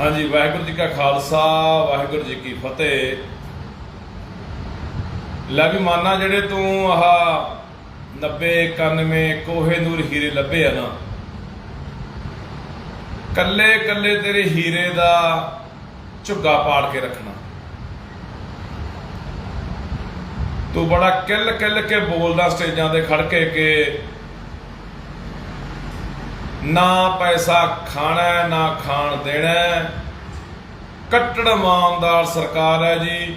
ਹਾਂਜੀ, ਵਾਹਿਗੁਰੂ ਜੀ ਕਾ ਖਾਲਸਾ, ਵਾਹਿਗੁਰੂ ਜੀ ਕੀ ਫਤਿਹ। ਲੈ ਵੀ ਮਾਨਾ ਜਿਹੜੇ ਤੂੰ ਆਹ 90 91 ਕੋਹੇ ਨੂਰ ਹੀਰੇ ਲੱਭੇ ਆ ਨਾ। ਕੱਲੇ ਕੱਲੇ ਤੇਰੇ ਹੀਰੇ ਦਾ ਝੁੱਗਾ ਪਾੜ ਕੇ ਰੱਖਣਾ। ਤੂੰ ਬੜਾ ਕਿੱਲ ਕਿੱਲ ਕੇ ਬੋਲਦਾ ਸਟੇਜਾਂ ਤੇ ਖੜ ਕੇ ਕਿ ਨਾ ਪੈਸਾ ਖਾਣਾ ਨਾ ਖਾਣ ਦੇਣਾ ਕੱਟੜ ਇਮਾਨਦਾਰ ਸਰਕਾਰ ਹੈ ਜੀ।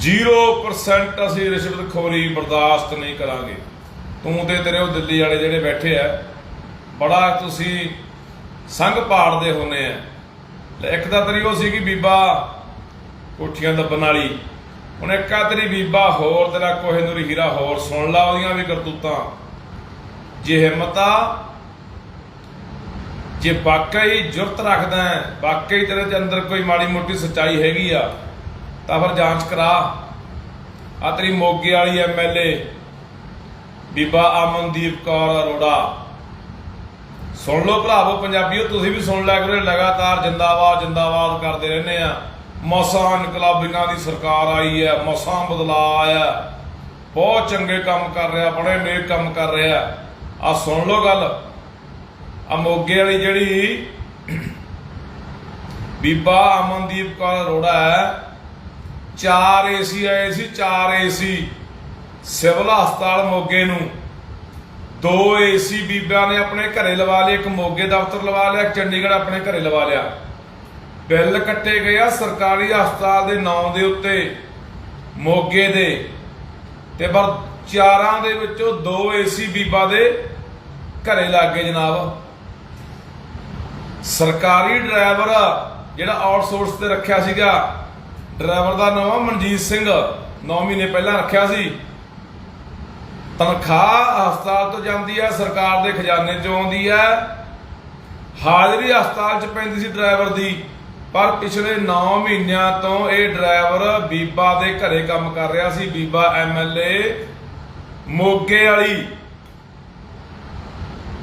0% ਅਸੀਂ ਰਿਸ਼ਵਤਖੋਰੀ ਬਰਦਾਸ਼ਤ ਨਹੀਂ ਕਰਾਂਗੇ। ਤੂੰ ਤੇ ਤੇਰੇ ਉਹ ਦਿੱਲੀ ਵਾਲੇ ਜਿਹੜੇ ਬੈਠੇ ਆ, ਬੜਾ ਤੁਸੀਂ ਸੰਗ ਪਾੜਦੇ ਹੁੰਨੇ ਆ। ਇੱਕ ਤਾਂ ਤੇਰੀ ਉਹ ਸੀ ਕਿ ਬੀਬਾ, ਕੋਠੀਆਂ ਦੱਬਣ ਵਾਲੀ। ਹੁਣ ਇੱਕ ਆ ਤੇਰੀ ਬੀਬਾ, ਹੋਰ ਤੇਰਾ ਕੋਹਿਨੂਰ ਹੀਰਾ, ਹੋਰ ਸੁਣ ਲਾ, ਉਹਦੀਆਂ ਵੀ ਕਰਤੂਤਾਂ। ਜੇ ਹਿੰਮਤ ਆ ਜੇ ਵਾਕਈ ਜੁਰਤ ਰੱਖਦਾ ਹੈ, ਵਾਕਈ ਤੇਰੇ ਦੇ ਅੰਦਰ ਕੋਈ ਮਾੜੀ ਮੋਟੀ ਸੱਚਾਈ ਹੈਗੀ ਆ, ਤਾਂ ਫਿਰ ਜਾਂਚ ਕਰਾ। ਆ ਤੇਰੀ ਮੋਗੇ ਵਾਲੀ ਐਮਐਲਏ ਬੀਬਾ ਅਮਨਦੀਪ ਕੌਰ ਅਰੋੜਾ। ਸੁਣ ਲਓ ਭਰਾਵੋ ਪੰਜਾਬੀਓ, ਤੁਸੀਂ ਵੀ ਸੁਣ ਲਿਆ ਕਰੋ, ਲਗਾਤਾਰ ਜਿੰਦਾਬਾਦ ਜਿੰਦਾਬਾਦ ਕਰਦੇ ਰਹਿੰਦੇ ਆ। ਮਸਾਂ, ਇਨਕਲਾਬੀਆਂ ਦੀ ਸਰਕਾਰ ਆਈ ਹੈ, ਮਸਾਂ ਬਦਲਾਅ ਆਇਆ। ਬਹੁਤ ਚੰਗੇ ਕੰਮ ਕਰ ਰਿਹਾ, ਬੜੇ ਨੇਕ ਕੰਮ ਕਰ ਰਿਹਾ। ਆ ਸੁਣ ਲਓ ਗੱਲ। ਆ ਮੋਗੇ ਵਾਲੀ ਜਿਹੜੀ ਬੀਬਾ ਅਮਨਦੀਪ ਕੌਰ ਅਰੋੜਾ ਹੈ, ਚਾਰ ਏਸੀ ਆਏ ਸੀ, ਚਾਰ ਏਸੀ। ਸਿਵਲ ਹਸਪਤਾਲ ਮੋਗੇ ਨੂੰ। ਦੋ ਏਸੀ ਬੀਬਿਆਂ ਨੇ ਆਪਣੇ ਘਰੇ ਲਵਾ ਲਏ, ਇੱਕ ਮੋਗੇ ਦਫ਼ਤਰ ਲਵਾ ਲਿਆ, ਇੱਕ ਚੰਡੀਗੜ੍ਹ ਆਪਣੇ ਘਰੇ ਲਵਾ ਲਿਆ। ਬਿੱਲ ਕੱਟੇ ਗਏ ਆ ਸਰਕਾਰੀ ਹਸਪਤਾਲ ਦੇ ਨਾਂ ਦੇ ਉੱਤੇ, ਮੋਗੇ ਦੇ। ਤੇ ਪਰ ਚਾਰਾਂ ਦੇ ਵਿੱਚੋਂ ਦੋ ਏਸੀ ਬੀਬਾ ਦੇ ਘਰੇ ਲੱਗ ਗਏ ਜਨਾਬ। ਸਰਕਾਰੀ ਡਰਾਈਵਰ ਜਿਹੜਾ ਆਊਟਸੋਰਸ ਤੇ ਰੱਖਿਆ ਸੀਗਾ, ਡਰਾਈਵਰ ਦਾ ਨਾਮ ਮਨਜੀਤ ਸਿੰਘ। 9 ਮਹੀਨੇ ਪਹਿਲਾਂ ਰੱਖਿਆ ਸੀ। ਤਨਖਾਹ ਹਸਪਤਾਲ ਤੋਂ ਜਾਂਦੀ ਹੈ ਸਰਕਾਰ ਦੇ ਖਜ਼ਾਨੇ ਚੋਂ ਆਉਂਦੀ ਹੈ ਹਾਜ਼ਰੀ ਹਸਪਤਾਲ 'ਚ ਪੈਂਦੀ ਸੀ ਡਰਾਈਵਰ ਦੀ, ਪਰ ਪਿਛਲੇ 9 ਮਹੀਨਿਆਂ ਤੋਂ ਇਹ ਡਰਾਈਵਰ ਬੀਬਾ ਦੇ ਘਰੇ ਕੰਮ ਕਰ ਰਿਹਾ ਸੀ, ਬੀਬਾ ਐਮਐਲਏ ਮੋਗੇ ਵਾਲੀ।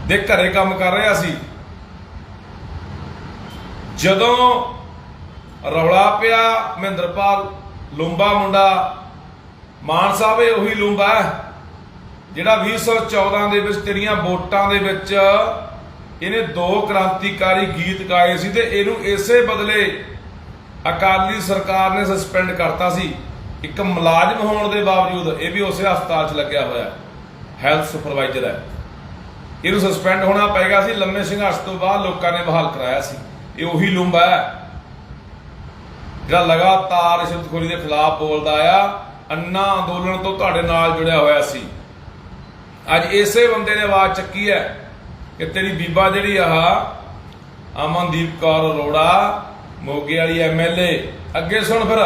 ਦੇ ਘਰੇ ਕੰਮ ਕਰ ਰਿਹਾ ਸੀ। ਜਦੋਂ ਰੌਲਾ ਪਿਆ, ਮਹਿੰਦਰਪਾਲ ਲੂੰਬਾ ਮੁੰਡਾ, ਮਾਨ ਸਾਹਿਬ ਇਹ ਉਹੀ ਲੂੰਬਾ ਹੈ, ਜਿਹੜਾ 2014 ਦੇ ਵਿੱਚ ਤੇਰੀਆਂ ਵੋਟਾਂ ਦੇ ਵਿੱਚ ਇਹਨੇ ਦੋ ਕ੍ਰਾਂਤੀਕਾਰੀ ਗੀਤ ਗਾਏ ਸੀ ਤੇ ਇਹਨੂੰ ਇਸੇ ਬਦਲੇ ਅਕਾਲੀ ਸਰਕਾਰ ਨੇ ਸਸਪੈਂਡ ਕਰਤਾ ਸੀ। ਇੱਕ ਮੁਲਾਜ਼ਮ ਹੋਣ ਦੇ ਬਾਵਜੂਦ ਇਹ ਵੀ ਉਸੇ ਹਸਪਤਾਲ 'ਚ ਲੱਗਿਆ ਹੋਇਆ ਹੈਲਥ ਸੁਪਰਵਾਈਜ਼ਰ ਹੈ। ਇਹਨੂੰ ਸਸਪੈਂਡ ਹੋਣਾ ਪੈਗਾ ਸੀ, ਲੰਮੇ ਸੰਘਰਸ਼ ਤੋਂ ਬਾਅਦ ਲੋਕਾਂ ਨੇ ਬਹਾਲ ਕਰਾਇਆ ਸੀ। ਇਹ ਉਹੀ ਲੂੰਬਾ ਹੈ ਜਿਹੜਾ ਲਗਾਤਾਰ ਰਿਸ਼ਵਤਖੋਰੀ ਦੇ ਖਿਲਾਫ ਬੋਲਦਾ ਆ, ਅੰਨਾ ਅੰਦੋਲਨ ਤੋਂ ਤੁਹਾਡੇ ਨਾਲ ਜੁੜਿਆ ਹੋਇਆ ਸੀ। ਅੱਜ ਇਸੇ ਬੰਦੇ ਨੇ ਆਵਾਜ਼ ਚੱਕੀ ਹੈ ਕਿ ਤੇਰੀ ਬੀਬਾ ਜਿਹੜੀ ਆ, ਅਮਨਦੀਪ ਕੌਰ ਅਰੋੜਾ, ਮੋਗੇ ਵਾਲੀ ਐਮਐਲਏ ਅੱਗੇ ਸੁਣ ਫਿਰ,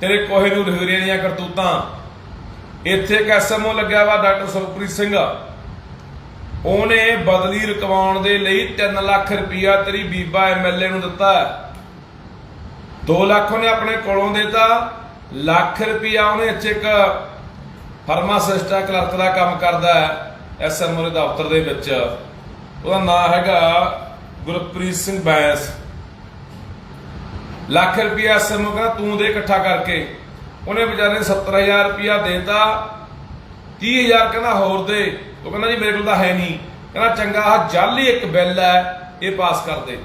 ਤੇਰੇ ਕੋਹੇ ਨੂੰ ਹੀਰੇ ਦੀਆਂ ਕਰਤੂਤਾਂ। ਇੱਥੇ ਇੱਕ ਐਸਐਮਓ ਲੱਗਿਆ ਵਾ ਡਾਕਟਰ ਸੁਖਪ੍ਰੀਤ ਸਿੰਘ। ਉਹਨੇ ਬਦਲੀ ਰਕਵਾਉਣ ਦੇ ਲਈ 3 ਲੱਖ ਰੁਪਇਆ ਤੇਰੀ ਬੀਬਾ ਐਮਐਲਏ ਨੂੰ ਦਿੱਤਾ। 2 ਲੱਖ ਉਹਨੇ ਆਪਣੇ ਕੋਲੋਂ ਦਿੱਤਾ, ਲੱਖ ਰੁਪਇਆ ਉਹਨੇ ਇੱਥੇ ਇੱਕ ਫਾਰਮਾਸਿਸਟ ਕਲਰਕ ਦਾ ਕੰਮ ਕਰਦਾ ਹੈ ਐਸਐਮਓ ਦੇ ਦਫ਼ਤਰ ਦੇ ਵਿੱਚ। ਉਹਦਾ ਨਾਮ ਹੈਗਾ ਗੁਰਪ੍ਰੀਤ ਸਿੰਘ ਬੈਂਸ। ਲੱਖ ਰੁਪਇਆ ਐਸਐਮਓ ਕਹਿੰਦਾ, ਤੂੰ ਦੇ ਇਕੱਠਾ ਕਰਕੇ। ਉਹਨੇ ਵਿਚਾਰੇ ਨੇ 70000 ਰੁਪਇਆ ਦੇਤਾ 30000 ਕਹਿੰਦਾ ਹੋਰ ਦੇ। ਉਹ ਕਹਿੰਦਾ ਜੀ ਮੇਰੇ ਕੋਲ ਤਾਂ ਹੈ ਨਹੀਂ। ਕਹਿੰਦਾ ਚੰਗਾ, ਆਹ ਜਾਲੀ ਇੱਕ ਬਿੱਲ ਹੈ, ਇਹ ਪਾਸ ਕਰ ਦੇ।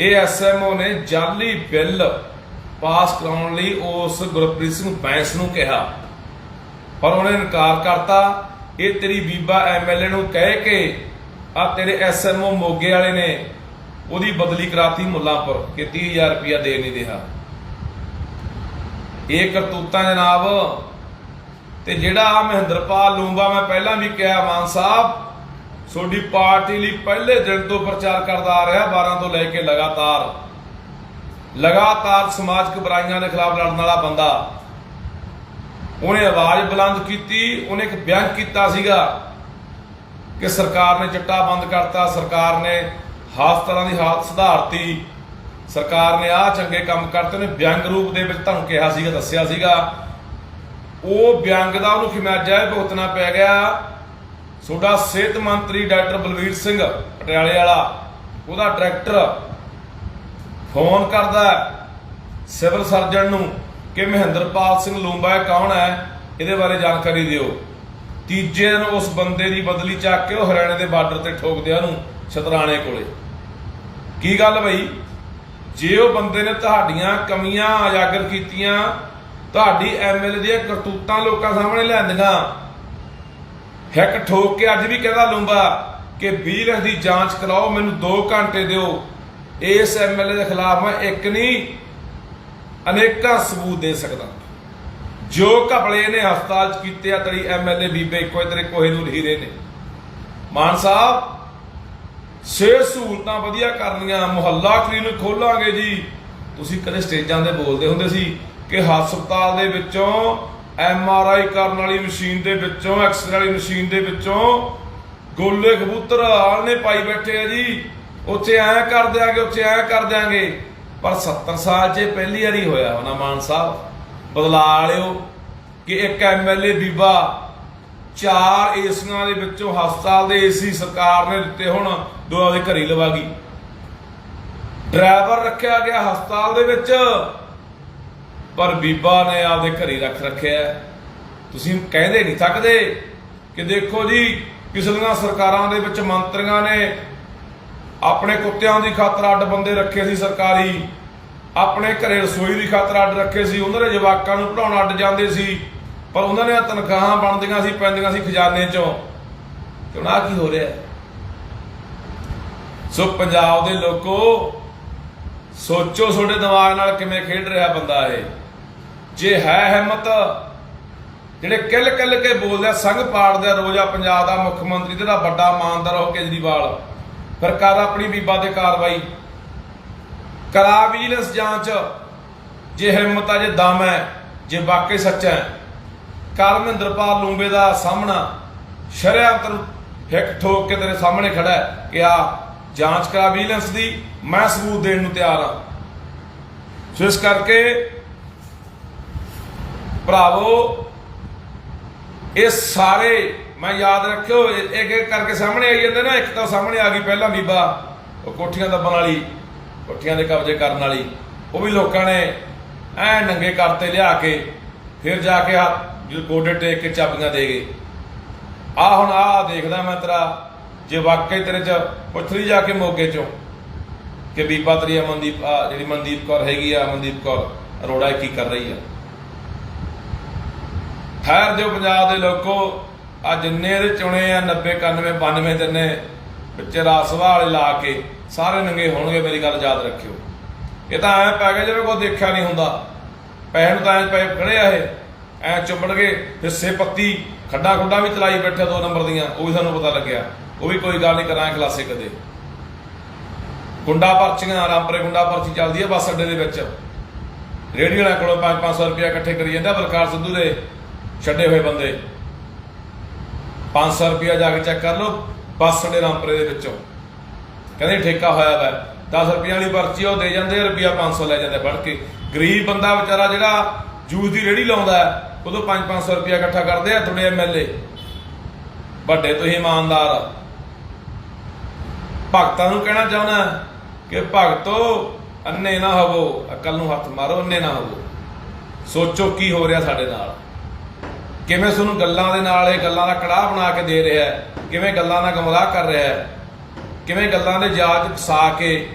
ਇਹ ਐਸਐਮਓ ਨੇ ਜਾਲੀ ਬਿੱਲ ਪਾਸ ਕਰਾਉਣ ਲਈ ਉਸ ਗੁਰਪ੍ਰੀਤ ਸਿੰਘ ਬੈਂਸ ਨੂੰ ਕਿਹਾ। ਪਰ ਉਹਨੇ ਇਨਕਾਰ ਕਰਤਾ। ਇਹ ਤੇਰੀ ਬੀਬਾ ਐਮਐਲਏ ਨੂੰ ਕਹਿ ਕੇ ਆ ਤੇਰੇ ਐਸਐਮਓ ਮੋਗੇ ਵਾਲੇ ਨੇ ਉਹਦੀ ਬਦਲੀ ਕਰਾਤੀ ਮੁੱਲਾਂਪੁਰ, ਕਿ 30000 ਰੁਪਇਆ ਦੇ ਨਹੀਂ ਰਿਹਾ। ਇਹ ਕਰਤੂਤਾਂ ਜਨਾਬ ਤੇ ਜਿਹੜਾ ਆ ਮਹਿੰਦਰਪਾਲ ਲੂੰਬਾ ਮੈਂ ਪਹਿਲਾਂ ਵੀ ਕਿਹਾ, ਮਾਨ ਸਾਹਿਬ, ਤੁਹਾਡੀ ਪਾਰਟੀ ਲਈ ਪਹਿਲੇ ਦਿਨ ਤੋਂ ਪ੍ਰਚਾਰ ਕਰਦਾ ਆ ਰਿਹਾ 12 ਤੋਂ ਲੈ ਕੇ ਲਗਾਤਾਰ। ਲਗਾਤਾਰ ਸਮਾਜਿਕ ਬੁਰਾਈਆਂ ਦੇ ਖਿਲਾਫ ਲੜਨ ਵਾਲਾ ਬੰਦਾ। ਉਹਨੇ ਆਵਾਜ਼ ਬੁਲੰਦ ਕੀਤੀ, ਉਹਨੇ ਇੱਕ ਬਿਆਨ ਕੀਤਾ ਸੀਗਾ ਕਿ ਸਰਕਾਰ ਨੇ ਚਿੱਟਾ ਬੰਦ ਕਰਤਾ, ਸਰਕਾਰ ਨੇ ਹਸਪਤਾਲਾਂ ਦੀ ਹਾਲਤ ਸੁਧਾਰਤੀ, ਸਰਕਾਰ ਨੇ ਆਹ ਚੰਗੇ ਕੰਮ ਕਰਤੇ, ਉਹਨੇ ਵਿਅੰਗ ਰੂਪ ਦੇ ਵਿੱਚ ਤੁਹਾਨੂੰ ਕਿਹਾ ਸੀਗਾ, ਦੱਸਿਆ ਸੀਗਾ। ਉਹ ਵਿਅੰਗ ਦਾ ਉਹਨੂੰ ਖਿਮਾਜਾ ਭੁਗਤਣਾ ਪੈ ਗਿਆ? ਤੁਹਾਡਾ ਸਿਹਤ ਮੰਤਰੀ ਡਾਕਟਰ ਬਲਵੀਰ ਸਿੰਘ ਪਟਿਆਲੇ ਵਾਲਾ, ਉਹਦਾ ਡਾਇਰੈਕਟਰ ਫੋਨ ਕਰਦਾ ਸਿਵਲ ਸਰਜਨ ਨੂੰ ਕਿ ਮਹਿੰਦਰਪਾਲ ਸਿੰਘ ਲੂੰਬਾ ਇਹ ਕੌਣ ਹੈ? ਇਹਦੇ ਬਾਰੇ ਜਾਣਕਾਰੀ ਦਿਓ। ਤੀਜੇ ਦਿਨ ਉਸ ਬੰਦੇ ਦੀ ਬਦਲੀ ਚੱਕ ਕੇ ਉਹ ਹਰਿਆਣੇ ਦੇ ਬਾਰਡਰ ਤੇ ਠੋਕਦੇ ਦਿਆ ਉਹਨੂੰ ਛਤਰਾਣੇ ਕੋਲੇ। ਕੀ ਗੱਲ ਬਈ? ਜੇ ਉਹ ਬੰਦੇ ਨੇ ਤੁਹਾਡੀਆਂ ਕਮੀਆਂ ਉਜਾਗਰ ਕੀਤੀਆਂ ਤੁਹਾਡੀ ਐਮਐਲਏ ਦੀਆਂ ਕਰਤੂਤਾਂ ਲੋਕਾਂ ਸਾਹਮਣੇ ਲਿਆਂਦੀਆਂ। ਹਿੱਕ ਠੋਕ ਕੇ ਅੱਜ ਵੀ ਕਹਿੰਦਾ ਲੂੰਬਾ ਕਿ 20 ਲੱਖ ਦੀ ਜਾਂਚ ਕਰਾਓ, ਮੈਨੂੰ 2 ਘੰਟੇ ਦਿਓ। ਇਸ ਐਮਐਲਏ ਦੇ ਖਿਲਾਫ ਮੈਂ ਇੱਕ ਨਹੀਂ, ਅਨੇਕਾਂ ਸਬੂਤ ਦੇ ਸਕਦਾ। ਜੋ ਘਪਲੇ ਨੇ ਹਸਪਤਾਲ ਚ ਕੀਤੇ ਆ, ਤੇਰੀ ਐਮਐਲਏ ਬੀਬੇ ਇੱਕੋ ਤੇਰੇ ਕੋਹੇ ਨੂੰ ਹੀਰੇ ਨੇ। ਮਾਨ ਸਾਹਿਬ ਸਿਹਤ ਸਹੂਲਤਾਂ ਵਧੀਆ ਕਰਨੀਆਂ, ਮੁਹੱਲਾ ਕਲੀਨਿਕ ਖੋਲਾਂਗੇ ਜੀ। ਤੁਸੀਂ ਕਦੇ ਸਟੇਜਾਂ ਤੇ ਬੋਲਦੇ ਹੁੰਦੇ ਸੀ ਕਿ ਹਸਪਤਾਲ ਦੇ ਵਿੱਚੋਂ ਐਮ ਆਰ ਆਈ ਕਰਨ ਵਾਲੀ ਮਸ਼ੀਨ ਦੇ ਵਿੱਚੋਂ, ਐਕਸਰੇ ਵਾਲੀ ਮਸ਼ੀਨ ਦੇ ਵਿੱਚੋਂ ਗੋਲੇ ਕਬੂਤਰ ਆਲਨੇ ਪਾਈ ਬੈਠੇ ਆ ਜੀ। ਉੱਥੇ ਐ ਕਰ ਦਿਆਂਗੇ, ਉੱਥੇ ਐ ਕਰ ਦਿਆਂਗੇ। ਪਰ 70 ਸਾਲ 'ਚ ਪਹਿਲੀ ਵਾਰੀ ਹੋਇਆ ਹੋਣਾ ਮਾਨ ਸਾਹਿਬ। ਬਦਲਾ ਲਿਓ ਕਿ ਇੱਕ ਐਮਐਲਏ ਬੀਬਾ ਚਾਰ ਏਸੀਆਂ ਦੇ ਵਿੱਚੋਂ ਹਸਪਤਾਲ ਦੇ ਏਸੀ ਸਰਕਾਰ ਨੇ ਦਿੱਤੇ ਹੁਣ, ਦੋ ਆਪਦੇ ਘਰੀ ਲਵਾ ਗਈ। ਡਰਾਈਵਰ ਰੱਖਿਆ ਗਿਆ ਹਸਪਤਾਲ ਦੇ ਵਿੱਚ। ਪਰ ਬੀਬਾ ਨੇ ਆਪਦੇ ਘਰੀ ਰੱਖ ਰੱਖਿਆ ਤੁਸੀਂ ਕਹਿੰਦੇ ਨਹੀਂ ਥੱਕਦੇ ਕਿ ਦੇਖੋ ਜੀ, ਪਿਛਲੀਆਂ ਸਰਕਾਰਾਂ ਦੇ ਵਿੱਚ ਮੰਤਰੀਆਂ ਨੇ ਆਪਣੇ ਕੁੱਤਿਆਂ ਦੀ ਖਾਤਰ ਅੱਡ ਬੰਦੇ ਰੱਖੇ ਸੀ ਸਰਕਾਰੀ, ਆਪਣੇ ਘਰੇ ਰਸੋਈ ਦੀ ਖਾਤਰ ਅੱਡ ਰੱਖੇ ਸੀ ਉਹਨਾਂ ਦੇ ਜਵਾਕਾਂ ਨੂੰ ਪੜਾਉਣ ਅੱਡ ਜਾਂਦੇ ਸੀ, ਪਰ ਉਹਨਾਂ ਦੀਆਂ ਤਨਖਾਹਾਂ ਬਣਦੀਆਂ ਸੀ, ਪੈਂਦੀਆਂ ਸੀ ਖਜ਼ਾਨੇ ਚੋਂ। ਤੇ ਹੁਣ ਆਹ ਕੀ ਹੋ ਰਿਹਾ ਸੋ ਪੰਜਾਬ ਦੇ ਲੋਕੋ, ਸੋਚੋ ਤੁਹਾਡੇ ਦਿਮਾਗ ਨਾਲ ਕਿਵੇਂ ਖੇਡ ਰਿਹਾ ਬੰਦਾ ਇਹ। ਜੇ ਹੈ ਹਿੰਮਤ, ਜਿਹੜੇ ਕਿੱਲ ਕਿੱਲ ਕੇ ਬੋਲਦੇ ਆ, ਸੰਗ ਪਾੜਦੇ ਆ ਰੋਜ਼ ਪੰਜਾਬ ਦਾ ਮੁੱਖ ਮੰਤਰੀ ਤੇ ਦਾ ਵੱਡਾ ਇਮਾਨਦਾਰ ਹੋ ਕੇਜਰੀਵਾਲ। ਫਿਰ ਕਰ ਆਪਣੀ ਬੀਬਾ ਤੇ ਕਾਰਵਾਈ। ਕਰਾ ਵਿਜੀਲੈਂਸ ਜਾਂਚ। ਜੇ ਹਿੰਮਤ ਆ, ਜੇ ਦਮ ਹੈ, ਜੇ ਵਾਕਈ ਸੱਚਾ ਹੈ। ਕਰ ਮਹਿੰਦਰਪਾਲ ਲੂੰਬੇ ਦਾ ਸਾਹਮਣਾ। ਸ਼ਰਿਆਮ ਤਰ ਹਿੱਕ ਠੋਕ ਕੇ ਤੇਰੇ ਸਾਹਮਣੇ ਖੜਾ ਹੈ ਕਿ ਆ ਜਾਂਚ ਕਰਾ ਵਿਜੀਲੈਂਸ ਦੀ। ਮੈਂ ਸਬੂਤ ਦੇਣ ਨੂੰ ਤਿਆਰ ਹਾਂ। ਸੋ ਇਸ ਕਰਕੇ ਭਰਾਵੋ, ਇਹ ਸਾਰੇ, ਮੈਂ ਯਾਦ ਰੱਖਿਓ ਇੱਕ ਇੱਕ ਕਰਕੇ ਸਾਹਮਣੇ ਆਈ ਜਾਂਦੇ ਨਾ, ਇੱਕ ਤਾਂ ਸਾਹਮਣੇ ਆ ਗਈ ਪਹਿਲਾਂ ਬੀਬਾ, ਉਹ ਕੋਠੀਆਂ ਦੱਬਣ ਵਾਲੀ, ਕੋਠੀਆਂ ਦੇ ਕਬਜ਼ੇ ਕਰਨ ਵਾਲੀ, ਉਹ ਵੀ ਲੋਕਾਂ ਨੇ ਐ ਨੰਗੇ ਕਰਤੇ ਲਿਆ ਕੇ, ਫਿਰ ਜਾ ਕੇ ਆ ਗੋਡੇ ਟੇਕ ਕੇ ਚਾਬੀਆਂ ਦੇ ਗਏ। ਆ ਹੁਣ ਆ ਦੇਖਦਾ ਮੈਂ ਤੇਰਾ, ਜੇ ਵਾਕਈ ਤੇਰੇ ਚ ਪੁੱਛ ਜਾ ਕੇ ਮੋਗੇ ਚੋਂ, ਕਿ ਬੀਬਾ ਤੇਰੀ ਅਮਨਦੀਪ ਆ ਜਿਹੜੀ ਮਨਦੀਪ ਕੌਰ ਹੈਗੀ ਆ ਅਮਨਦੀਪ ਕੌਰ, ਅਰੋੜਾ ਇਹ ਕੀ ਕਰ ਰਹੀ ਆ? ਠਹਿਰ ਦਿਓ ਪੰਜਾਬ ਦੇ ਲੋਕੋ। ਆ ਜਿੰਨੇ ਇਹਦੇ ਚੁਣੇ ਆ 90 91 92 ਜਿੰਨੇ ਵਿੱਚ ਰਾਸਵਾ ਵਾਲੇ ਲਾ ਕੇ ਸਾਰੇ ਨੰਗੇ ਹੋਣਗੇ, ਮੇਰੀ ਗੱਲ ਯਾਦ ਰੱਖਿਓ। ਇਹ ਤਾਂ ਐ ਪੈ ਗਿਆ ਜਿਵੇਂ ਕੋਈ ਦੇਖਿਆ ਨਹੀਂ ਹੁੰਦਾ। ਪੈਸੇ ਨੂੰ ਤਾਂ ਐ ਪਏ ਖੜੇ ਆ ਇਹ। ਐ ਚੁੰਮੜ ਗਏ ਹਿੱਸੇ ਪੱਤੀ ਖੱਡਾ ਖੁੱਡਾ ਵੀ ਚਲਾਈ ਬੈਠੇ ਦੋ ਨੰਬਰ ਦੀਆਂ, ਉਹ ਵੀ ਸਾਨੂੰ ਪਤਾ ਲੱਗਿਆ। ਉਹ ਵੀ ਕੋਈ ਗੱਲ ਨਹੀਂ ਕਰਾਂ ਕਲਾਸੇ ਕਦੇ। ਗੁੰਡਾ ਪਰਚੀਆਂ, ਰਾਮਪੁਰੇ ਗੁੰਡਾ ਪਰਚੀ ਚੱਲਦੀ ਹੈ ਬੱਸ ਅੱਡੇ ਦੇ ਵਿੱਚ। ਰੇਹੜੀ ਵਾਲਿਆਂ ਕੋਲੋਂ 5-500 ਰੁਪਇਆ ਇਕੱਠੇ ਕਰੀ ਜਾਂਦਾ ਬਲਕਾਰ ਸਿੱਧੂ ਦੇ। ਛੱਡੇ ਹੋਏ ਬੰਦੇ। 500 ਰੁਪਇਆ ਜਾ ਕੇ ਚੈੱਕ ਕਰ ਲਓ ਬੱਸ ਅੱਡੇ ਰਾਮਪੁਰੇ ਦੇ ਵਿੱਚੋਂ। ਕਹਿੰਦੇ ਠੇਕਾ ਹੋਇਆ ਵਾ 10 ਰੁਪਈਆ ਵਾਲੀ ਪਰਚੀ ਉਹ ਦੇ ਜਾਂਦੇ ਆ, ਰੁਪਈਆ 500 ਲੈ ਜਾਂਦੇ ਫੜ ਕੇ। ਗਰੀਬ ਬੰਦਾ ਵਿਚਾਰਾ ਜਿਹੜਾ ਜੂਸ ਦੀ ਰੇੜੀ ਲਾਉਂਦਾ ਹੈ, ਉਦੋਂ 5-500 ਰੁਪਇਆ ਇਕੱਠਾ ਕਰਦੇ ਆ ਤੁਹਾਡੇ ਐਮਐਲਏ ਵੱਡੇ ਤੁਸੀਂ ਇਮਾਨਦਾਰ ਭਗਤਾਂ ਨੂੰ ਕਹਿਣਾ ਚਾਹੁੰਦਾ ਕਿ ਭਗਤੋ ਅੰਨੇ ਨਾ ਹੋਵੋ ਅਕਲ ਨੂੰ ਹੱਥ ਮਾਰੋ ਅੰਨੇ ਨਾ ਹੋਵੋ। ਸੋਚੋ ਕੀ ਹੋ ਰਿਹਾ ਸਾਡੇ ਨਾਲ। ਕਿਵੇਂ ਤੁਹਾਨੂੰ ਗੱਲਾਂ ਦੇ ਨਾਲ ਇਹ ਗੱਲਾਂ ਦਾ ਕੜਾਹ ਬਣਾ ਕੇ ਦੇ ਰਿਹਾ ਹੈ? ਕਿਵੇਂ ਗੱਲਾਂ ਦਾ ਗਮਰਾਹ ਕਰ ਰਿਹਾ ਹੈ? ਕਿਵੇਂ ਗੱਲਾਂ ਦੇ ਜਾਲ ਫਸਾ ਕੇ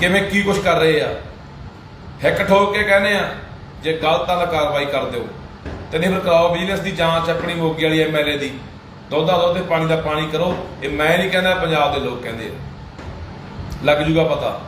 ਕਿਵੇਂ ਕੀ ਕੁਝ ਕਰ ਰਹੇ ਆ? ਹਿੱਕ ਠੋਕ ਕੇ ਕਹਿੰਦੇ ਆ, ਜੇ ਗਲਤ ਆ ਤਾਂ ਕਾਰਵਾਈ ਕਰ ਦਿਓ। ਤੇ ਨਹੀਂ ਫਿਰ ਕਰਾਓ ਬਿਜ਼ਨਸ ਦੀ ਜਾਂਚ ਆਪਣੀ ਮੋਗੀ ਵਾਲੀ ਐਮਐਲਏ ਦੀ ਦੁੱਧ ਦਾ। ਦੁੱਧ ਤੇ ਪਾਣੀ ਦਾ ਪਾਣੀ ਕਰੋ। ਇਹ ਮੈਂ ਨਹੀਂ ਕਹਿੰਦਾ, ਪੰਜਾਬ ਦੇ ਲੋਕ ਕਹਿੰਦੇ ਲੱਗ ਜੂਗਾ ਪਤਾ।